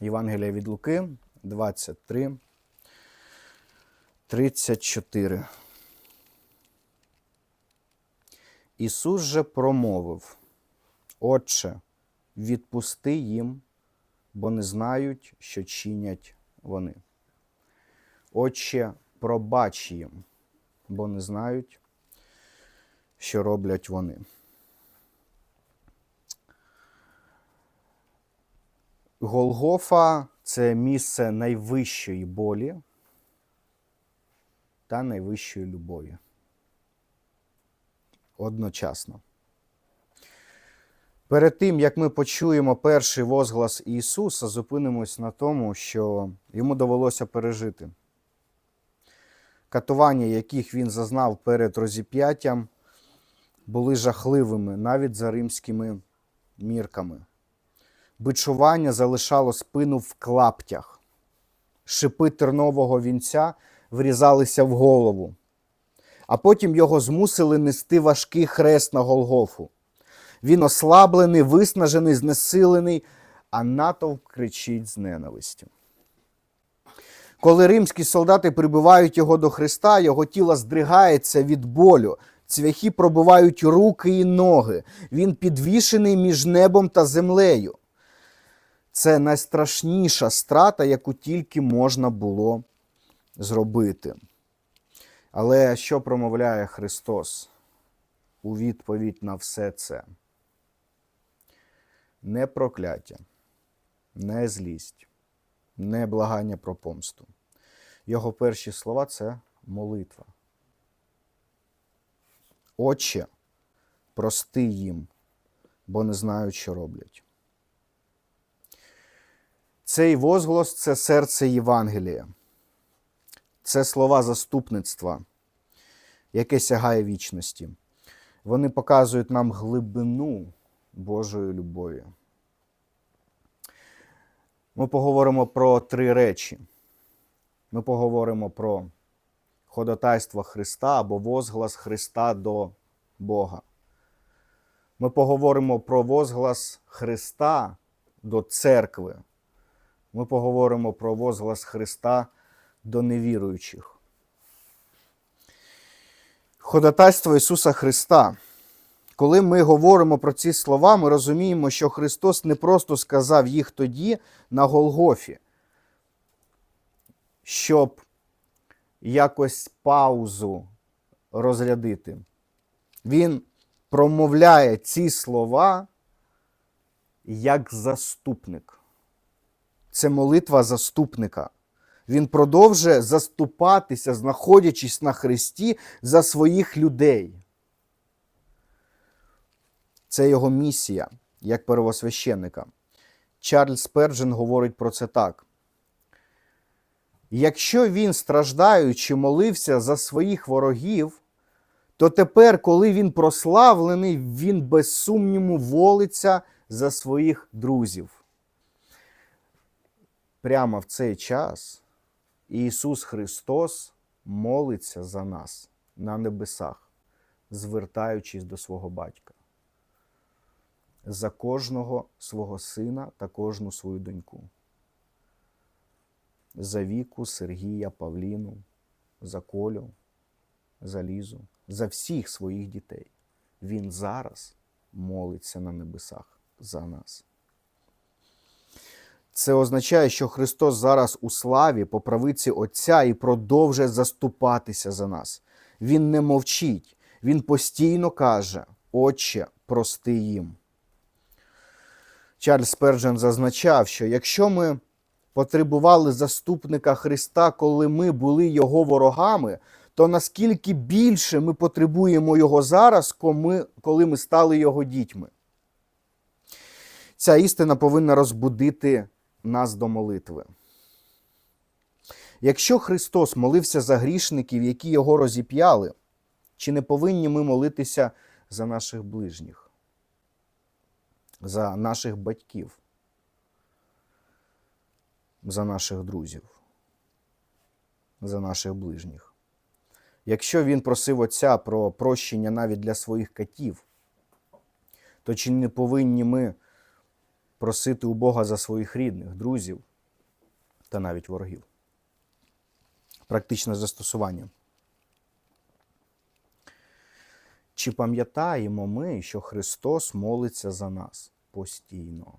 Євангелія від Луки 23, 34. Ісус же промовив: Отче, відпусти їм, бо не знають, що чинять вони. Отче, пробач їм, бо не знають, що роблять вони. Голгофа це місце найвищої болі та найвищої любові. Одночасно. Перед тим, як ми почуємо перший возглас Ісуса, зупинимось на тому, що йому довелося пережити. Катування, яких він зазнав перед розіп'яттям, були жахливими навіть за римськими мірками. Бичування залишало спину в клаптях. Шипи тернового вінця врізалися в голову, а потім його змусили нести важкий хрест на Голгофу. Він ослаблений, виснажений, знесилений, а натовп кричить з ненавистю. Коли римські солдати прибивають його до Христа, його тіло здригається від болю, цвяхи пробивають руки і ноги. Він підвішений між небом та землею. Це найстрашніша страта, яку тільки можна було зробити. Але що промовляє Христос у відповідь на все це? Не прокляття, не злість, не благання про помсту. Його перші слова це молитва. Отче, прости їм, бо не знають, що роблять. Цей возглас це серце Євангелія. Це слова заступництва, яке сягає вічності. Вони показують нам глибину Божої любові. Ми поговоримо про три речі. Ми поговоримо про ходатайство Христа або возглас Христа до Бога. Ми поговоримо про возглас Христа до церкви. Ми поговоримо про возглас Христа до невіруючих. Ходатайство Ісуса Христа. Коли ми говоримо про ці слова, ми розуміємо, що Христос не просто сказав їх тоді на Голгофі, щоб якось паузу розрядити. Він промовляє ці слова як заступник. Це молитва заступника. Він продовжує заступатися, знаходячись на Христі за своїх людей. Це його місія як первосвященника. Чарльз Перджен говорить про це так. Якщо він, страждаючи, молився за своїх ворогів, то тепер, коли він прославлений, він без сумніву волиться за своїх друзів. Прямо в цей час Ісус Христос молиться за нас на небесах, звертаючись до свого батька. За кожного свого сина та кожну свою доньку. За Віку, Сергія, Павліну, за Колю, за Лізу, за всіх своїх дітей. Він зараз молиться на небесах за нас. Це означає, що Христос зараз у славі по правиці Отця і продовжує заступатися за нас. Він не мовчить, Він постійно каже: Отче, прости їм. Чарльз Перджен зазначав, що якщо ми потребували заступника Христа, коли ми були Його ворогами, то наскільки більше ми потребуємо Його зараз, коли ми стали Його дітьми. Ця істина повинна розбудити нас до молитви. Якщо Христос молився за грішників, які його розіп'яли, чи не повинні ми молитися за наших ближніх, за наших батьків, за наших друзів, за наших ближніх? Якщо він просив Отця про прощення навіть для своїх катів, то чи не повинні ми просити у Бога за своїх рідних, друзів, та навіть ворогів. Практичне застосування. Чи пам'ятаємо ми, що Христос молиться за нас постійно?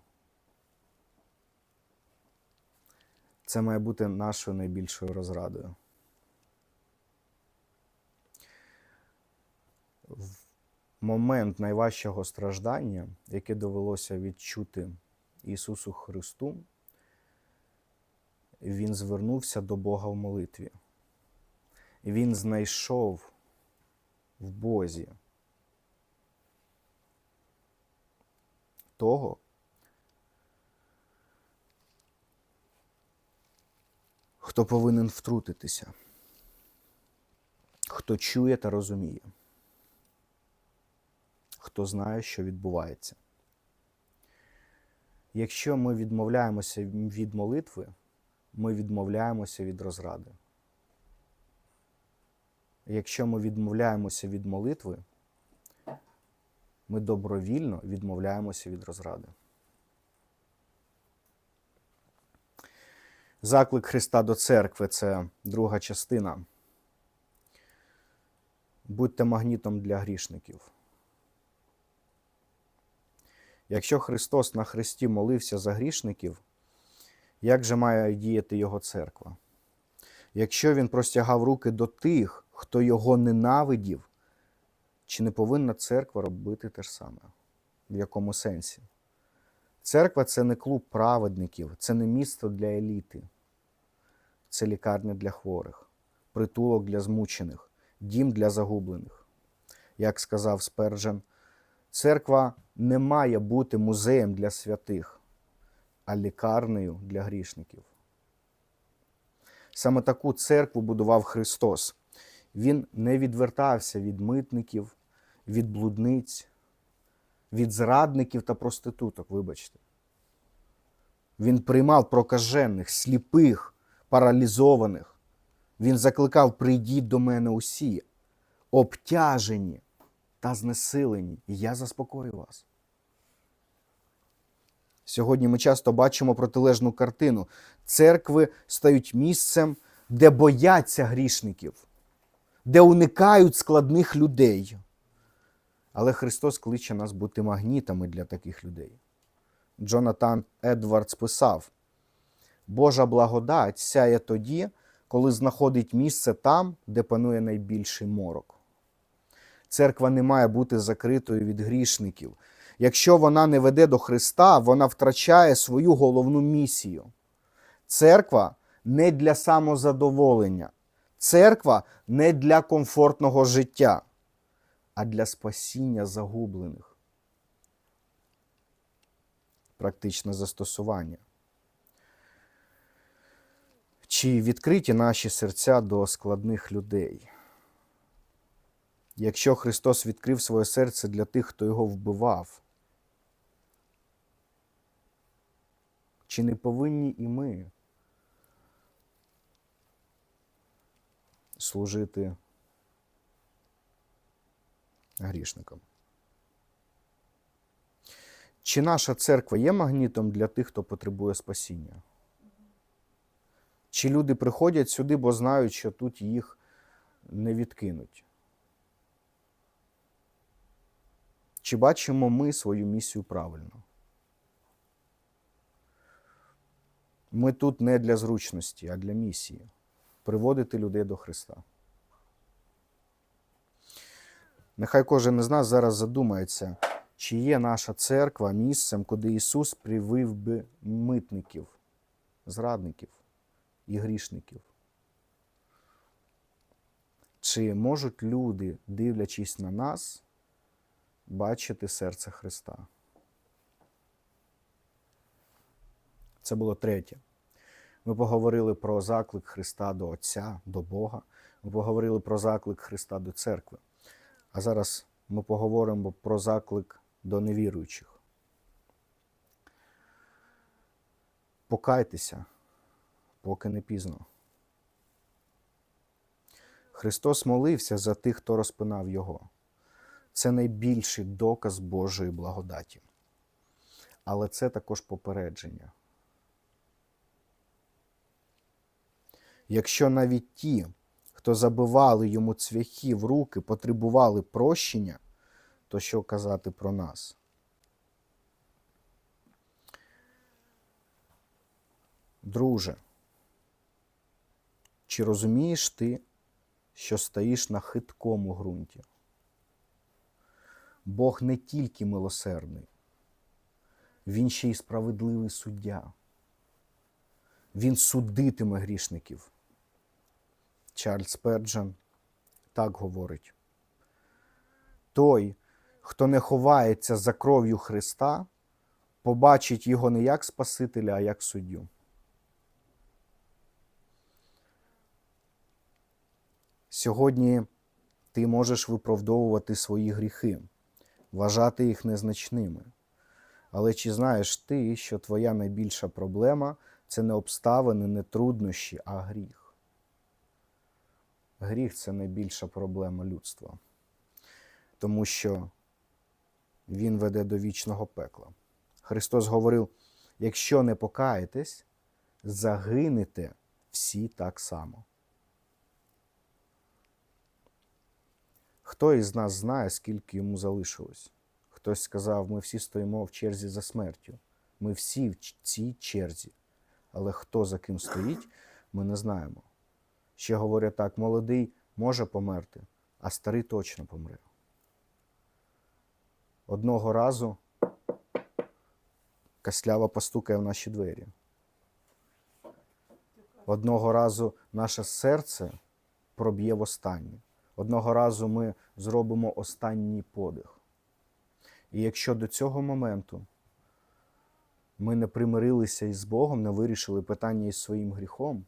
Це має бути нашою найбільшою розрадою. В момент найважчого страждання, яке довелося відчути Ісусу Христу, Він звернувся до Бога в молитві. Він знайшов в Бозі того, хто повинен втрутитися, хто чує та розуміє, хто знає, що відбувається. Якщо ми відмовляємося від молитви, ми відмовляємося від розради. Якщо ми відмовляємося від молитви, ми добровільно відмовляємося від розради. Заклик Христа до церкви це друга частина. Будьте магнітом для грішників. Якщо Христос на Христі молився за грішників, як же має діяти Його церква? Якщо Він простягав руки до тих, хто його ненавидів, чи не повинна церква робити те ж саме? В якому сенсі? Церква це не клуб праведників, це не місто для еліти, це лікарня для хворих, притулок для змучених, дім для загублених. Як сказав Спержен, церква не має бути музеєм для святих, а лікарнею для грішників. Саме таку церкву будував Христос. Він не відвертався від митників, від блудниць, від зрадників та проституток, вибачте. Він приймав прокажених, сліпих, паралізованих. Він закликав: прийдіть до мене усі, обтяжені та знесилені, і я заспокою вас. Сьогодні ми часто бачимо протилежну картину. Церкви стають місцем, де бояться грішників, де уникають складних людей. Але Христос кличе нас бути магнітами для таких людей. Джонатан Едвардс писав: Божа благодать сяє тоді, коли знаходить місце там, де панує найбільший морок. Церква не має бути закритою від грішників. Якщо вона не веде до Христа, вона втрачає свою головну місію. Церква не для самозадоволення, церква не для комфортного життя, а для спасіння загублених. Практичне застосування. Чи відкриті наші серця до складних людей? Якщо Христос відкрив своє серце для тих, хто його вбивав, чи не повинні і ми служити грішникам? Чи наша церква є магнітом для тих, хто потребує спасіння? Чи люди приходять сюди, бо знають, що тут їх не відкинуть? Чи бачимо ми свою місію правильно? Ми тут не для зручності, а для місії приводити людей до Христа. Нехай кожен із нас зараз задумається, чи є наша церква місцем, куди Ісус привив би митників, зрадників і грішників. Чи можуть люди, дивлячись на нас, бачити серце Христа? Це було третє. Ми поговорили про заклик Христа до Отця, до Бога. Ми поговорили про заклик Христа до церкви. А зараз ми поговоримо про заклик до невіруючих. Покайтеся, поки не пізно. Христос молився за тих, хто розпинав Його. Це найбільший доказ Божої благодаті. Але це також попередження. Якщо навіть ті, хто забивали йому цвяхи в руки, потребували прощення, то що казати про нас? Друже, чи розумієш ти, що стоїш на хиткому ґрунті? Бог не тільки милосердний, Він ще й справедливий суддя. Він судитиме грішників. Чарльз Перджан так говорить. Той, хто не ховається за кров'ю Христа, побачить його не як Спасителя, а як суддю. Сьогодні ти можеш виправдовувати свої гріхи, вважати їх незначними. Але чи знаєш ти, що твоя найбільша проблема це не обставини, не труднощі, а гріх? Гріх це найбільша проблема людства, тому що він веде до вічного пекла. Христос говорив: якщо не покаєтесь, загинете всі так само. Хто із нас знає, скільки йому залишилось? Хтось сказав, ми всі стоїмо в черзі за смертю. Ми всі в цій черзі. Але хто за ким стоїть, ми не знаємо. Ще говорять так: молодий може померти, а старий точно помре. Одного разу каслява постукає в наші двері. Одного разу наше серце проб'є в останнє. Одного разу ми зробимо останній подих. І якщо до цього моменту ми не примирилися із Богом, не вирішили питання із своїм гріхом,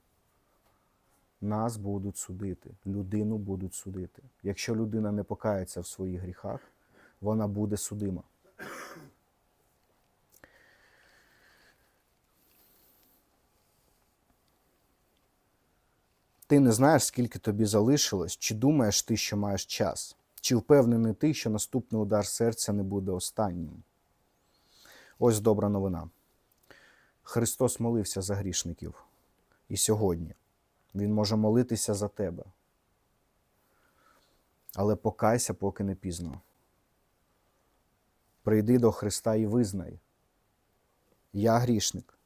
нас будуть судити, людину будуть судити. Якщо людина не покається в своїх гріхах, вона буде судима. Ти не знаєш, скільки тобі залишилось, чи думаєш ти, що маєш час, чи впевнений ти, що наступний удар серця не буде останнім. Ось добра новина. Христос молився за грішників. І сьогодні Він може молитися за тебе. Але покайся, поки не пізно. Прийди до Христа і визнай. Я грішник.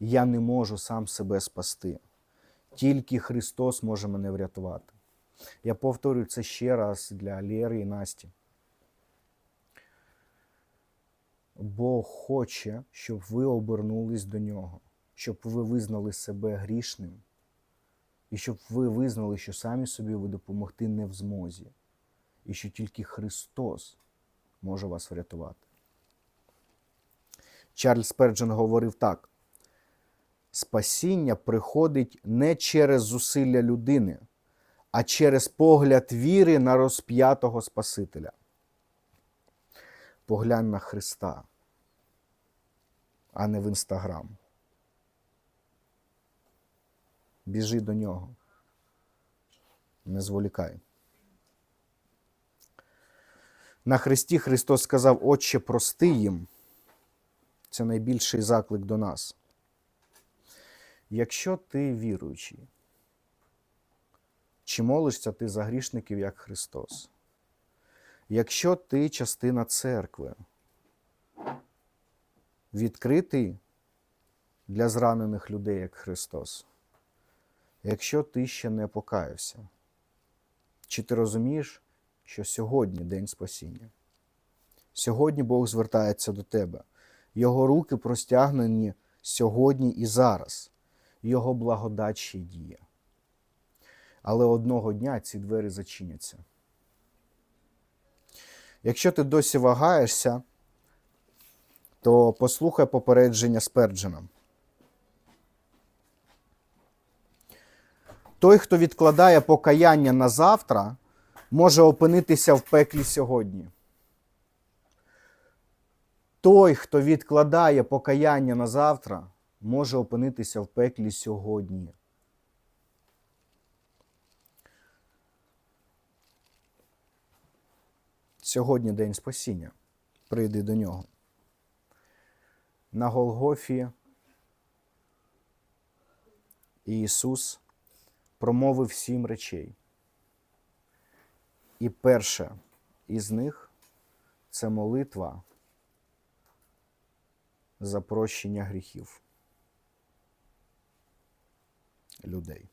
Я не можу сам себе спасти. Тільки Христос може мене врятувати. Я повторюю це ще раз для Лєри і Насті. Бог хоче, щоб ви обернулись до нього, щоб ви визнали себе грішним, і щоб ви визнали, що самі собі ви допомогти не в змозі, і що тільки Христос може вас врятувати. Чарльз Перджен говорив так: спасіння приходить не через зусилля людини, а через погляд віри на розп'ятого Спасителя. Поглянь на Христа, а не в Інстаграм. Біжи до нього. Не зволікай. На Христі Христос сказав, Отче, прости їм. Це найбільший заклик до нас. Якщо ти віруючий, чи молишся ти за грішників, як Христос? Якщо ти частина церкви, відкритий для зранених людей, як Христос, якщо ти ще не покаявся, чи ти розумієш, що сьогодні день спасіння? Сьогодні Бог звертається до тебе. Його руки простягнені сьогодні і зараз. Його благодать ще діє. Але одного дня ці двері зачиняться. Якщо ти досі вагаєшся, то послухай попередження Сперджена. Той, хто відкладає покаяння на завтра, може опинитися в пеклі сьогодні. Той, хто відкладає покаяння на завтра, може опинитися в пеклі сьогодні. Сьогодні день спасіння. Прийди до нього. На Голгофі Ісус промовив сім речей. І перше із них це молитва за прощення гріхів людей.